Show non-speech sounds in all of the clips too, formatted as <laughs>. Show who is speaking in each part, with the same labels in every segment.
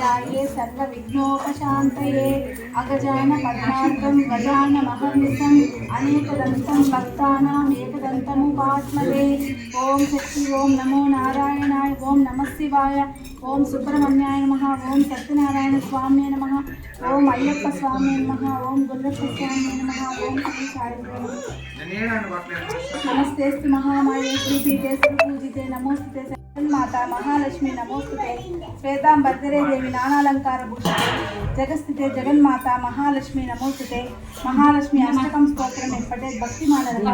Speaker 1: ध्याये सर्वविघ्नोपशान्तये अगजान पद्मार्गं गजानमहर्निशम् अनेकदन्तं भक्तानाम् एकदन्तमुपास्महे ॐ शक्ति ॐ नमो नारायणाय ॐ नमः शिवाय ॐ सुब्रह्मण्याय नमः ॐ सत्यनारायणस्वाम्ये नमः ॐ अय्यप्पस्वाम्ये नमः ॐ गुरुदत्तस्वाम्ये नमः ॐ श्री साईं नमस्तेस्तु महामाये श्रीपीठे पूजिते नमोस्तुते మాత మహాలక్ష్మి నమోస్తుతే శ్వేతాంబద్దరే దేవి నానాలంకార భూషితే జగస్థితే జగన్మాత మహాలక్ష్మి నమోస్తుతే మహాలక్ష్మి అష్టకం స్తోత్రం ఎప్పటే భక్తి మాలరం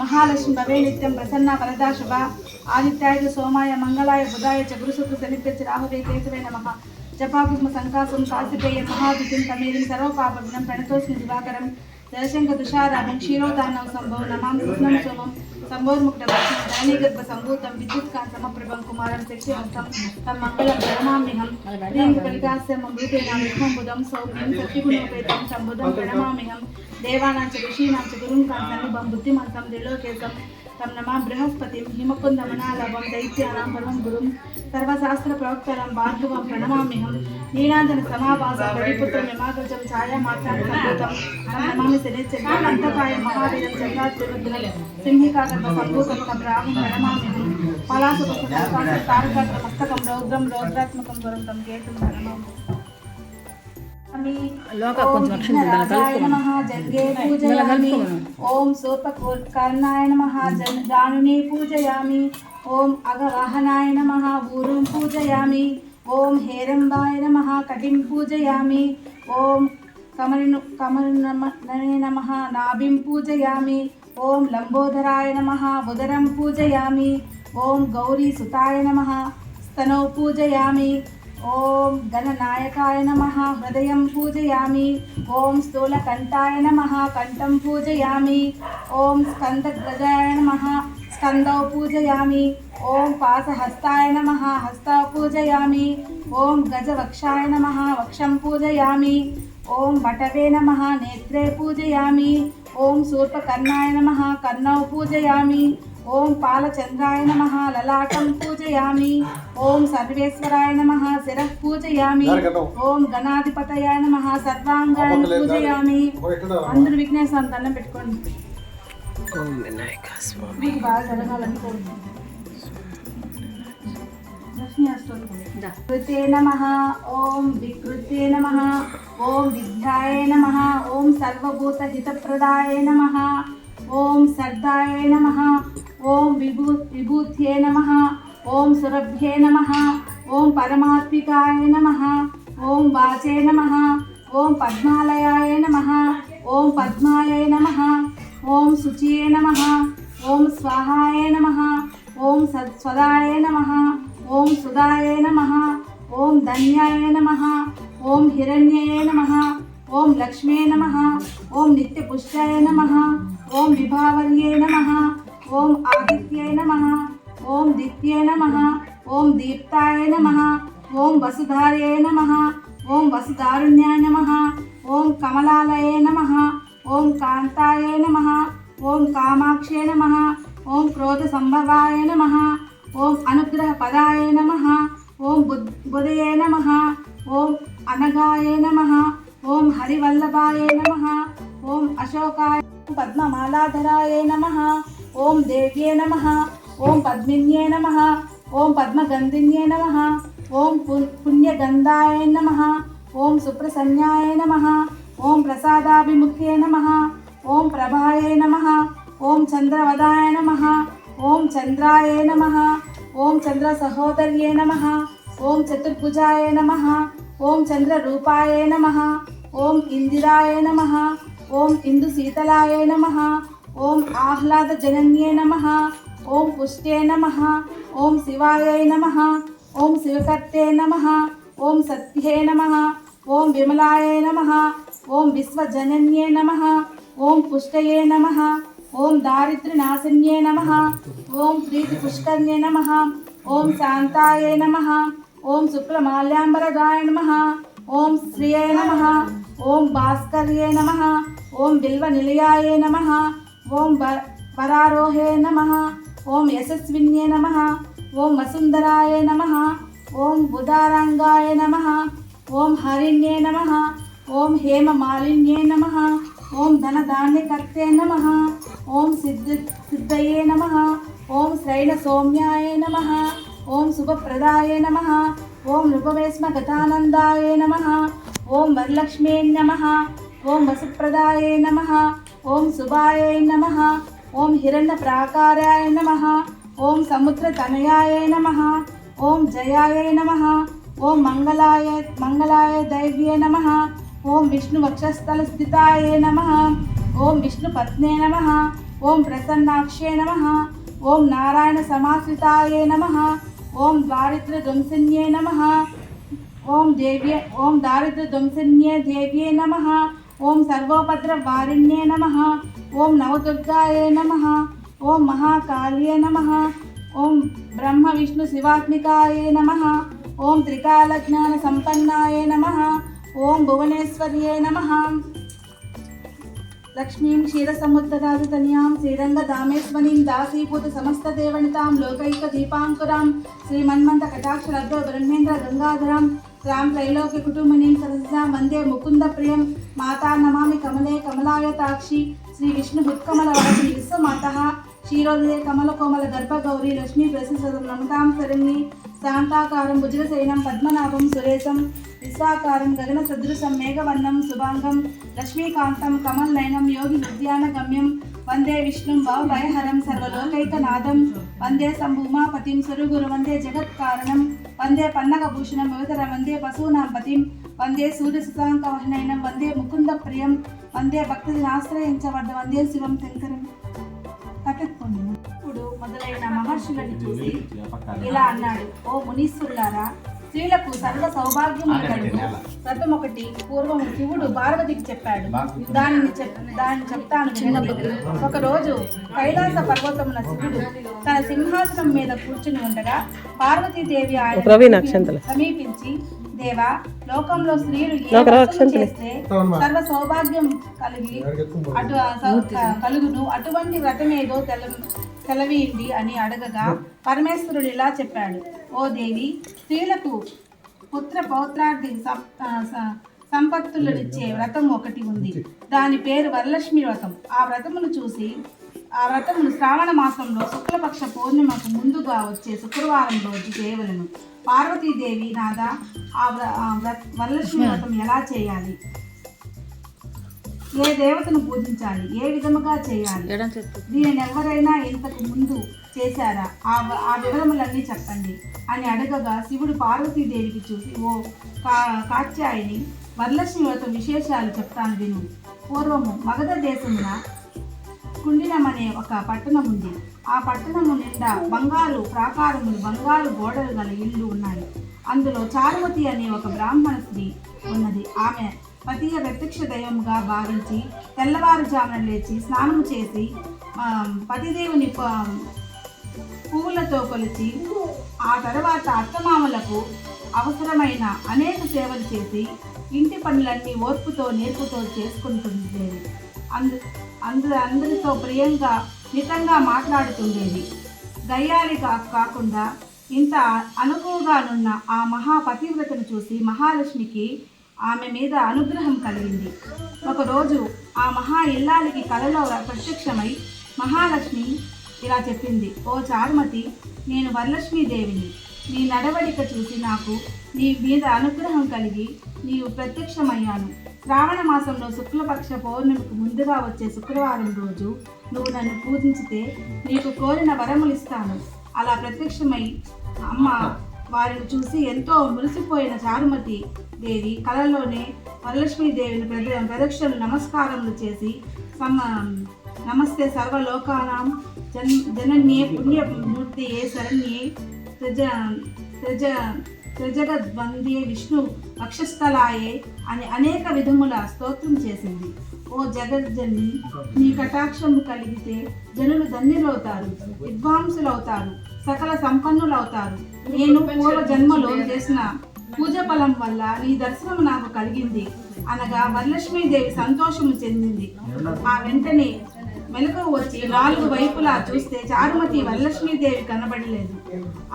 Speaker 1: మహాలక్ష్మి భవే నిత్యం ప్రసన్న వరదా శుభ. ఆదిత్యాయ సోమాయ మంగళాయ బుధాయ చగురుసుకు శనిభ్య రాహువే కేతువే నమ. జపాకుమ సంకాసం కాసిపేయ మహాభిజం తమేరిం సర్వపాపజ్ఞం ప్రణతోస్మి దివాకరం. జలశంఖ తుషారాభం క్షీరోదానం సంభవం నమాం కృష్ణం శోభం సంభోర్ముక్తవర్షం దైనీగర్భ సంభూతం విద్యుత్కాంతమప్రభం కుమారం శక్తి హస్తం తం మంగళం పరమామిహం దీనికి కలికాస్యమం రూపేణం విష్ణం బుధం సౌమ్యం శక్తిగుణోపేతం సంబుధం పరమామిహం దేవానాంచ ఋషీనాంచ గురుం కాంతం బుద్ధిమంతం త్రిలోకేశం తమ నమా బృహస్పతిం హిమకుందమనాలవం దైత్యానాం పరమం గురుం. సర్వశాస్త్ర ప్రవక్తరం భార్గవం ప్రణమామిహం నీలాంజన సమావాస పరిపుత్ర నిమాగజం ఛాయామాత్రం సంభూతం. తం అంతకాయ మహావీరం చంద్రాత్రివద్రం సింహికాగర్భ సంభూతం తం రామం ప్రణమామిహం పలాస తారకాగ్ర మస్తకం రౌద్రం రౌద్రాత్మకం గురం తం కేతుం ప్రణమామి
Speaker 2: లోక కొంచెం అక్షంతలు దాన్ని కలుపుకోమను.
Speaker 1: జంగే
Speaker 2: ఇలా
Speaker 1: పూజయామి
Speaker 2: కలుపుకోమను.
Speaker 1: ఓం సూర్పకర్ణాయ నమ జానుని పూజయామి ఓం అగవాహనాయ నమ ఊరుం పూజయామి ఓం హేరంబాయ నమ కటిం పూజయామి ఓం కమలిను కమలనయ నమ నాభిం పూజయామి ఓం లంబోదరాయ నమ ఉదరం పూజయామి ఓం గౌరీ సుతాయ నమ స్తనౌ పూజయామి ఓం గణనాయకాయ నమ హృదయం పూజయామి ఓం స్థూలకంఠాయ నమ కంఠం పూజయామి ఓం స్కందగ్రజాయ నమ స్కందౌ పూజయామి ఓం పాసహస్తాయ నమ హస్తౌ పూజయామి ఓం గజవక్షాయ నమ వక్షం పూజయామి ఓం వటవే నమ నేత్రే పూజయామి. ఓం శూర్పకర్ణాయ నమ కర్ణౌ పూజయామి. ఓం పాలచంద్రాయ నమ లలాటం పూజయామి ఓం సర్వేశ్వరాయ నమ శిరః పూజయామి. ఓం గణాధిపతయాయ నమ సర్వాంగాన్ని పూజయామి అందరూ విఘ్నేశ్వరం దండం పెట్టుకోండి. బాగా జరగాలనుకోండి. ఓం వికృతే నమ ఓం విద్యాయ నమ ఓం సర్వభూతహితప్రదాయ నమ ఓం సర్దాయ నమ. ఓం విభూ విభూత్యే నమ ఓం సురభ్యే నమ ఓం పరమాత్మికాయ నమ ఓం వాచే నమ ఓం పద్మాలయాయ నమ ఓం పద్మాయ నమ ఓం శుచియే నమ ఓం స్వాహాయ నమ ఓం సత్స్వదాయ నమ ఓం సుధాయ నమ ఓం ధన్యాయ నమ ఓం హిరణ్యయే నమ ఓం లక్ష్మే నమ ఓం నిత్యపుష్టాయ నమ ఓం విభావర్యే నమ ఓం ఆదిత్యాయ నమ ఓం దిత్యే నమ ఓం దీప్తాయ నమ ఓం వసుధార్యే నమ ఓం వసుదారుణ్యాయ నమ ఓం కమలాలయ నమ ఓం కాంతాయ నమ ఓం కామాక్షే నమ ఓం క్రోధ సంభవాయ నమ ఓం అనుగ్రహ పదాయ నమ ఓం బుద్ బుధయే నమ ఓం అనగాయ నమ ఓం హరివల్లభాయ నమ ఓం అశోకాయ పద్మమాలాధరాయ నమ ఓం దేవ్యే నమ ఓం పద్మిన్యే నమ ఓం పద్మగంధిన్యే నమ ఓం పుణ్యగంధాయ నమ ఓం సుప్రసన్యాయ నమ ఓం ప్రసాదాభిముఖ్యే నమ ఓం ప్రభాయే నమ ఓం చంద్రవదాయ నమ ఓం చంద్రాయ నమ ఓం చంద్ర సహోదర్యే నమ ఓం చతుర్భుజాయ నమ ఓం చంద్రరూపాయ నమ ఓం ఇందిరాయ నమ ఓం ఇందు శీతలాయ నమ ఓం ఆహ్లాద జనన్యే నమ ఓం పుష్టే నమ ఓం శివాయ నమ ఓం శివకర్తే నమ ఓం సత్యే నమ ఓం విమలాయ నమ ఓం విశ్వజనన్యే నమ ఓం పుష్టయే నమ ఓం దారిద్ర్యనాశన్యే నమ ఓం ప్రీతిపుష్కర్యే నమ ఓం శాంతాయ నమ ఓం శుక్లమాల్యాంబరదాయ నమ ఓం శ్రియే నమ ఓం భాస్కర్యే నమ ఓం బిల్వనిలయాయ నమ ఓం వరారోహే నమ ఓం యశస్విన్యే నమ ఓం వసుంధరాయ నమ ఓం ఉదారాంగాయ నమ ఓం హరిణ్యే నమ ఓం హేమ మాలిన్యే నమ ఓం ధనధాన్యకర్తే నమ ఓం సిద్ధ సిద్ధయే నమ ఓం శ్రైణ సౌమ్యాయ నమ ఓం శుభప్రదాయ నమ ఓం నృపవేశ్మ గతానందాయ నమ ఓం వరలక్ష్మే నమ ఓం వసుప్రదాయ నమ ఓం శుభాయ నమ ఓం హిరణ్య ప్రాకారాయ నమ ఓం సముద్ర తనయాయ నమ ఓం జయాయ నమ ఓం మంగళాయ మంగళాయ దైవ్యే నమ ఓం విష్ణు వక్షస్థల స్థితాయ నమ ఓం విష్ణు పత్నే నమ ఓం ప్రసన్నాక్షే నమ ఓం నారాయణ సమాశ్రితాయ నమ ఓం దారిద్ర్య ధ్వంసన్యే నమ ఓం దేవ్య ఓం దారిద్ర ధ్వంసన్యే దేవ్యే నమ ఓం సర్వోపద్ర వారిణ్యే నమ. ఓం నవదుర్గాయే నమ. ఓం మహాకాళ్యే నమ. ఓం బ్రహ్మ విష్ణు శివాత్మికాయే నమ. ఓం త్రికాల జ్ఞాన సంపన్నాయ నమ. ఓం భువనేశ్వర్యే నమ. లక్ష్మీం క్షీరసముద్రరాజతన్యాం శ్రీరంగధామేశ్వరీం దాసీభూత సమస్తదేవనితాం లోకైక దీపాంకురాం శ్రీమన్మంత కటాక్ష బ్రహ్మేంద్ర గంగాధరాం రామ్ త్రైలోక్య కుటుంబినీం సరసా వందే ముకుంద ప్రియం మాతా నమామి కమలే కమలాయతాక్షి శ్రీ విష్ణు హుత్కమల వరసి విశ్వమాత. క్షీరోదయ కమల కోమల గర్భగౌరి లక్ష్మీ ప్రసిద్ధం నమతాం శరణి శాంతాకారం భుజగశయనం పద్మనాభం సురేశం. విశ్వాకారం గగన సదృశం మేఘవర్ణం శుభాంగం. లక్ష్మీకాంతం కమల్ నయనం యోగి ఉద్యాన గమ్యం వందే విష్ణుం భవభయహరం సర్వలోకైకనాథం. వందే సంభూమాపతిం సురుగురు వందే జగత్కారణం. వందే పన్నగభూషణం యువతర వందే పశూనాం పతిం వందే సూర్య సుతాంకవహనైనం వందే ముకుంద ప్రియం వందే భక్తిని ఆశ్రయించవద్ద వందే శివం శంకరం. కట్టెత్తుకోండి ఇప్పుడు మొదలైన మహర్షులను చూసి ఇలా అన్నాడు ఓ మునీశ్వరులారా స్త్రీలకు సర్వ కలుగు. సర్వం ఒకటి. పూర్వం శివుడు పార్వతికి చెప్పాడు. దానిని చెప్ దాన్ని చెప్తాను. ఒక రోజు కైలాస పర్వతమున శివుడు తన సింహాసనం మీద కూర్చుని ఉండగా పార్వతీదేవి ఆయన. సమీపించి దేవా లోకంలో స్త్రీలు. చేస్తే సర్వ సౌభాగ్యం కలిగి అటు కలుగును. అటువంటి వ్రతమేదో తెల సెలవీయండి అని అడగగా పరమేశ్వరుడు ఇలా చెప్పాడు. ఓ దేవి స్త్రీలకు పుత్ర పౌత్రార్థి సం- సంపత్తులనిచ్చే వ్రతం ఒకటి ఉంది. దాని పేరు వరలక్ష్మి వ్రతం. ఆ వ్రతమును చూసి ఆ వ్రతమును శ్రావణ మాసంలో శుక్లపక్ష పౌర్ణిమకు ముందుగా వచ్చే శుక్రవారం రోజు చేయవలను. పార్వతీదేవి నాదా ఆ ఆ వ్రత వరలక్ష్మి వ్రతం ఎలా చేయాలి? ఏ దేవతను పూజించాలి? ఏ విధముగా చేయాలి? దీనిని ఎవరైనా ఇంతకు ముందు చేశారా? ఆ ఆ వివరములన్నీ చెప్పండి అని అడగగా శివుడు పార్వతీదేవికి చూసి ఓ కా కాత్యాయని వరలక్ష్మి వ్రతం విశేషాలు చెప్తాను విను. పూర్వము మగధ దేశమున కుండినం అనే ఒక పట్టణం ఉంది. ఆ పట్టణము నిండా బంగారు ప్రాకారములు బంగారు గోడలు గల ఇల్లు ఉన్నాయి. అందులో చారుమతి అనే ఒక బ్రాహ్మణ స్త్రీ ఉన్నది. ఆమె పతియ ప్రత్యక్ష దైవంగా భావించి తెల్లవారుజామున లేచి స్నానం చేసి పతిదేవుని ప- పువ్వులతో కొలిచి ఆ తర్వాత అత్తమామలకు అవసరమైన అనేక సేవలు చేసి ఇంటి పనులన్నీ ఓర్పుతో నేర్పుతో చేసుకుంటుండేది. అందు అందు అందరితో ప్రియంగా మితంగా మాట్లాడుతుండేది. దయ్యాలి కాకుండా ఇంత అనుకువగానున్న ఆ మహాపతివ్రతను చూసి మహాలక్ష్మికి ఆమె మీద అనుగ్రహం కలిగింది. ఒకరోజు ఆ మహా ఇల్లాలికి కలలో ప్రత్యక్షమై మహాలక్ష్మి ఇలా చెప్పింది. ఓ చారుమతి నేను వరలక్ష్మీదేవిని. నీ నడవడిక చూసి నాకు నీ మీద అనుగ్రహం కలిగి నీవు ప్రత్యక్షమయ్యాను. శ్రావణ మాసంలో శుక్లపక్ష పౌర్ణమికి ముందుగా వచ్చే శుక్రవారం రోజు నువ్వు నన్ను పూజించితే నీకు కోరిన వరములు ఇస్తాను. అలా ప్రత్యక్షమై అమ్మ వారిని చూసి ఎంతో మురిసిపోయిన చారుమతి దేవి కలలోనే వరలక్ష్మీదేవిని ప్రద ప్రదక్షిణలు నమస్కారములు చేసి సమ నమస్తే సర్వలోకానాం జన్ జనన్యే పుణ్యమూర్తి ఏ శరణ్యే త్రిజ త్రిజ త్రిజగద్వందే విష్ణు వక్షస్థలాయే అని అనేక విధముల స్తోత్రం చేసింది. ఓ జగజ్జని నీ కటాక్షము కలిగితే జనులు ధన్యులవుతారు విద్వాంసులవుతారు. సకల సంపన్నులవుతారు. నేను పూర్వ జన్మలో చేసిన పూజ ఫలం వల్ల నీ దర్శనం నాకు కలిగింది. అనగా వరలక్ష్మీదేవి సంతోషము చెందింది. ఆ వెంటనే మెలకు వచ్చి నాలుగు వైపులా చూస్తే చారుమతి వరలక్ష్మీదేవి కనబడలేదు.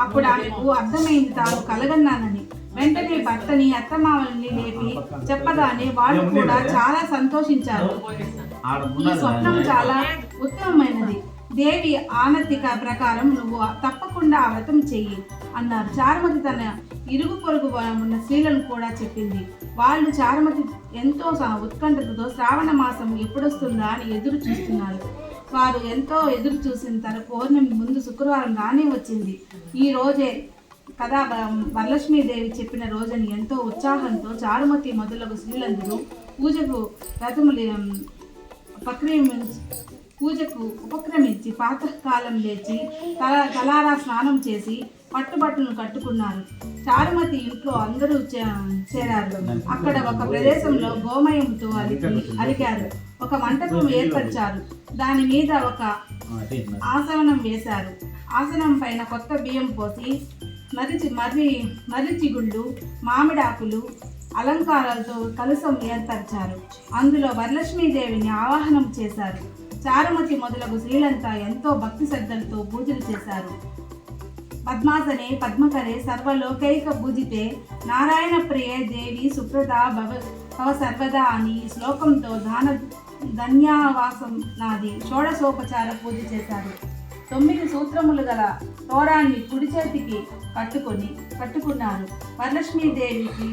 Speaker 1: అప్పుడు ఆమెకు అర్థమైంది తాను కలగన్నానని. వెంటనే భర్తని అత్తమామల్ని లేపి చెప్పగానే వాళ్ళు కూడా చాలా సంతోషించారు. ఈ స్వప్నం చాలా ఉత్తమమైనది. దేవి ఆనతిక ప్రకారం నువ్వు తప్పకుండా ఆ వ్రతం చెయ్యి అన్నారు. చారుమతి తన ఇరుగు పొరుగు ఉన్న స్త్రీలను కూడా చెప్పింది. వాళ్ళు చారుమతి ఎంతో ఉత్కంఠతతో శ్రావణ మాసం ఎప్పుడొస్తుందా అని ఎదురు చూస్తున్నారు. వారు ఎంతో ఎదురు చూసిన తన పౌర్ణమి ముందు శుక్రవారం రానే వచ్చింది. ఈ రోజే కదా వరలక్ష్మీదేవి చెప్పిన రోజని ఎంతో ఉత్సాహంతో చారుమతి మొదలగు స్త్రీలందరూ పూజకు రథములు ప్రక్రియ పూజకు ఉపక్రమించి ప్రాతకాలం లేచి తల తలారా స్నానం చేసి పట్టుబట్టలను కట్టుకున్నారు. చారుమతి ఇంట్లో అందరూ చే- చేరారు. అక్కడ ఒక ప్రదేశంలో గోమయంతో అలికి అలికారు. ఒక మంటపం ఏర్పరిచారు. దాని మీద ఒక ఆసనం వేశారు. ఆసనం పైన కొత్త బియ్యం పోసి మరిచి మర్రి మర్రి గుళ్ళు మామిడాకులు అలంకారాలతో కలుసం ఏర్పరిచారు. అందులో వరలక్ష్మీదేవిని ఆవాహనం చేశారు. చారుమతి మొదలగు స్త్రీలంతా ఎంతో భక్తి శ్రద్ధలతో పూజలు చేశారు. పద్మాసనే పద్మకరే సర్వలోకైక పూజితే నారాయణ ప్రియ దేవి సుప్రద భవ భవ సర్వదా అని శ్లోకంతో దాన ధన్యావాసం నాది షోడశోపచార పూజ చేశారు. తొమ్మిది సూత్రములు గల తోరాన్ని కుడి చేతికి కట్టుకొని కట్టుకున్నారు వరలక్ష్మీదేవికి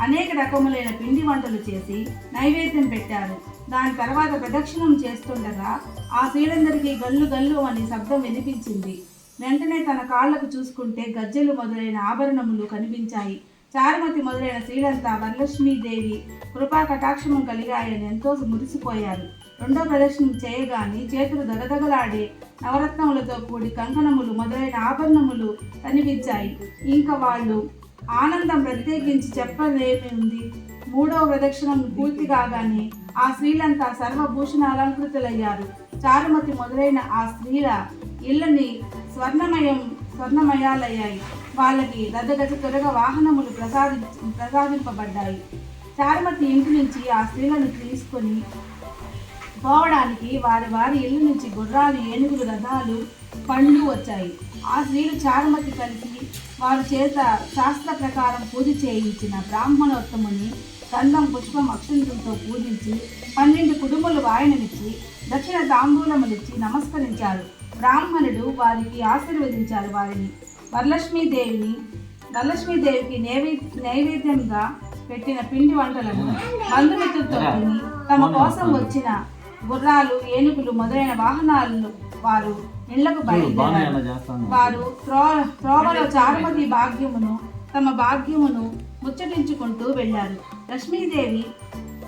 Speaker 1: అనేక రకములైన పిండి వంటలు చేసి నైవేద్యం పెట్టారు. దాని తర్వాత ప్రదక్షిణం చేస్తుండగా ఆ స్త్రీలందరికీ గల్లు గల్లు అని శబ్దం వినిపించింది. వెంటనే తన కాళ్ళకు చూసుకుంటే గజ్జెలు మొదలైన ఆభరణములు కనిపించాయి. చారుమతి మొదలైన స్త్రీలంతా వరలక్ష్మీదేవి కృపా కటాక్షము కలిగాయని ఎంతో మురిసిపోయారు. రెండో ప్రదక్షిణం చేయగానే చేతులు దగదగలాడే నవరత్నములతో కూడి కంకణములు మొదలైన ఆభరణములు కనిపించాయి. ఇంకా వాళ్ళు ఆనందం ప్రత్యేకించి చెప్పలేమి ఉంది. మూడవ ప్రదక్షిణం పూర్తి కాగానే ఆ స్త్రీలంతా సర్వభూషణ అలంకృతులయ్యారు చారుమతి మొదలైన ఆ స్త్రీల ఇళ్ళని స్వర్ణమయం స్వర్ణమయాలయ్యాయి. వాళ్ళకి రథగజ త్వరగా వాహనములు ప్రసాది ప్రసాదింపబడ్డాయి. చారుమతి ఇంటి నుంచి ఆ స్త్రీలను తీసుకొని పోవడానికి వారి వారి ఇల్లు నుంచి గుర్రాలు ఏనుగులు రథాలు పండ్లు వచ్చాయి. ఆ స్త్రీలు చారుమతి కలిసి వారి చేత శాస్త్ర ప్రకారం పూజ చేయించిన బ్రాహ్మణోత్తముని గంధం పుష్పం అక్షంతంతో పూజించి పన్నెండు కుటుంబాలు వాయనమిచ్చి దక్షిణ తాంబూలములిచ్చి నమస్కరించారు. బ్రాహ్మణుడు వారికి ఆశీర్వదించారు వారిని. వరలక్ష్మీదేవిని వరలక్ష్మీదేవికి నైవే నైవేద్యంగా పెట్టిన పిండి వంటలను బంధుమిత్రులతో తిని తమ కోసం వచ్చిన గుర్రాలు ఏనుగులు మొదలైన వాహనాలను వారు ఇళ్ళకు బయలుదేరారు. వారు త్రో త్రోవలో చారుమతి భాగ్యమును తమ భాగ్యమును ముచ్చటించుకుంటూ వెళ్ళారు. లక్ష్మీదేవి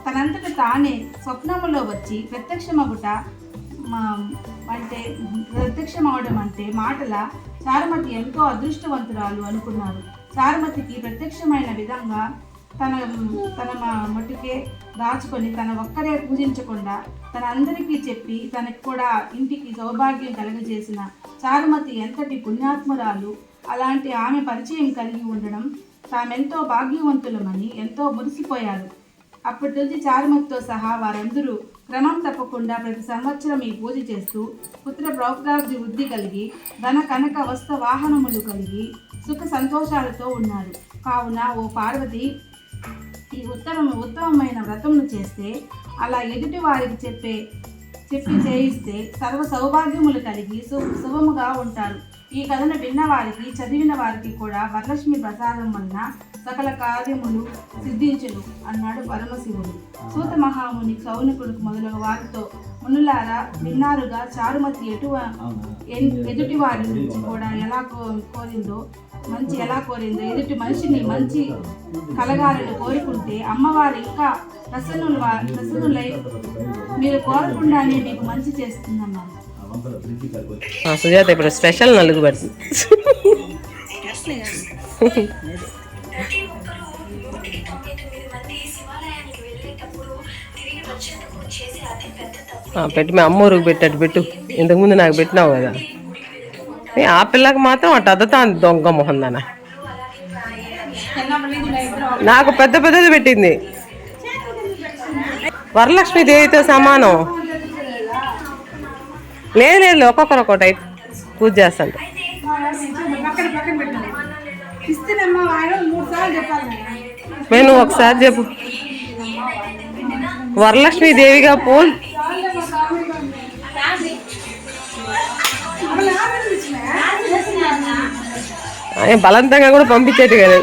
Speaker 1: తనంతట తానే స్వప్నములో వచ్చి ప్రత్యక్షమగుట అంటే ప్రత్యక్షమవడం అంటే మాటల చారుమతి ఎంతో అదృష్టవంతురాలు అనుకున్నారు. చారుమతికి ప్రత్యక్షమైన విధంగా తన తన మటుకే దాచుకొని తన ఒక్కరే పూజించకుండా తనందరికీ చెప్పి తనకు కూడా ఇంటికి సౌభాగ్యం కలగజేసిన చారుమతి ఎంతటి పుణ్యాత్మురాలు అలాంటి ఆమె పరిచయం కలిగి ఉండడం తామెంతో భాగ్యవంతులమని ఎంతో మురిసిపోయారు. అప్పటి నుంచి చారుమతితో సహా వారందరూ క్రమం తప్పకుండా ప్రతి సంవత్సరం ఈ పూజ చేస్తూ పుత్ర ప్రౌక్రాబ్ది వృద్ధి కలిగి ధన కనక వస్త్ర వాహనములు కలిగి సుఖ సంతోషాలతో ఉన్నారు. కావున ఓ పార్వతి ఈ ఉత్తమ ఉత్తమమైన వ్రతమును చేస్తే అలా ఎదుటి వారికి చెప్పే చెప్పి చేయిస్తే సర్వ సౌభాగ్యములు కలిగి సు శుభముగా ఉంటారు. ఈ కథను విన్న వారికి చదివిన వారికి కూడా వరలక్ష్మి ప్రసాదం వలన సకల కార్యములు సిద్ధించును అన్నాడు పరమశివుడు. సూత మహాముని సౌనకుడు మొదలగు వారితో మునులారా విన్నారుగా చారుమతి ఎటు ఎదుటి వారి నుంచి కూడా ఎలా కో- కోరిందో? మంచి ఎలా కోరిందో? ఎదుటి మనిషిని మంచి కలగాలని కోరుకుంటే అమ్మవారు ఇంకా ప్రసన్నులు ప్రసన్నులై మీరు కోరకుండానే మీకు మంచి చేస్తుందన్నారు
Speaker 3: ఆ, సుజాత ఇప్పుడు స్పెషల్ నలుగు పెడుతుంది <laughs> పెట్టి మీ అమ్మూరుకు పెట్టట్టు పెట్టు. ఇంతకుముందు నాకు పెట్టినావు కదా. ఆ పిల్లకి మాత్రం అటు అద్దతాంది దొంగ మొహం దాన. నాకు పెద్ద పెద్దది పెట్టింది. వరలక్ష్మి దేవితో సమానం. లేదు లేదు ఒక్కొక్కరు ఒక్కొక్కటి అయి- పూజ చేస్తాను
Speaker 1: నేను ఒకసారి చెప్పు. వరలక్ష్మి దేవిగా పోల్ బలంతంగా కూడా పంపించేట్టు కదా